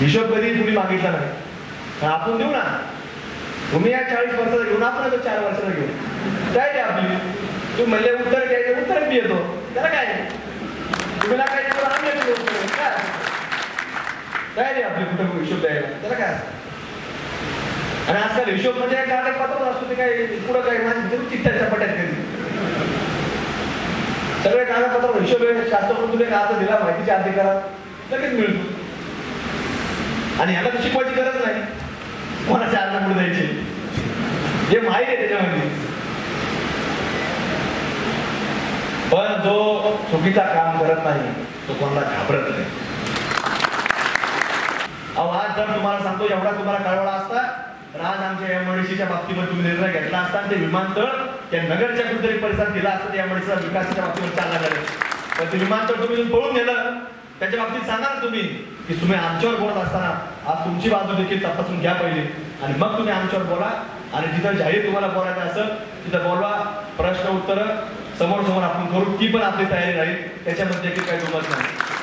हिशोब कधी कुणी मागितला नाही. आपण देऊ ना. तुम्ही या चाळीस वर्षाचा घेऊन आपण येतो चार वर्षाचा घेऊ. काय द्या आपली? तुम्ही म्हणजे उत्तर द्यायचं उत्तर मी येतो त्याला काय? तुम्हाला काय आम्ही येतो उत्तर. काय? रे आपली कुठं हिशोब द्यायला? त्याला काय? आणि आजकाल हिशोब म्हणजे काय कागदपत्र असतो ते काय पुढं काय माझी चित्ताच्या पट्यात कधी सगळे कागदपत्र हिशोब आहे. कागद दिला माहितीच्या अधिकारात लगेच मिळतो. आणि ह्याला तर शिकवायची गरज नाही. कोणाच्या अर्ज पुढे द्यायची? जे माहिती आहे त्याच्यामध्ये. पण जो चुकीचा काम करत नाही तो कोणाला घाबरत नाही. अहो आज जर तुम्हाला सांगतो एवढा तुम्हाला कळवळा असता तर आज आमच्या एमआयडीसीच्या बाबतीवर तुम्ही निर्णय घेतला असता ते विमानतळ त्या नगरच्या कुठेतरी परिसरात दिला असता त्या एमआयडीसीचा विकासाच्या बाबतीवर चालला झालं पण ते विमानतळ तुम्ही पळून नेलं. त्याच्या बाबतीत सांगा ना तुम्ही. की तुम्ही आमच्यावर बोलत असताना आज तुमची बाजू देखील तपासून घ्या पाहिजे आणि मग तुम्ही आमच्यावर बोला. आणि जिथं जाहीर तुम्हाला बोलायचं असेल तिथं बोलवा. प्रश्न उत्तर समोर समोर आपण करू. ती पण आपली तयारी राहील. त्याच्यामध्ये देखील काही दुमत नाही.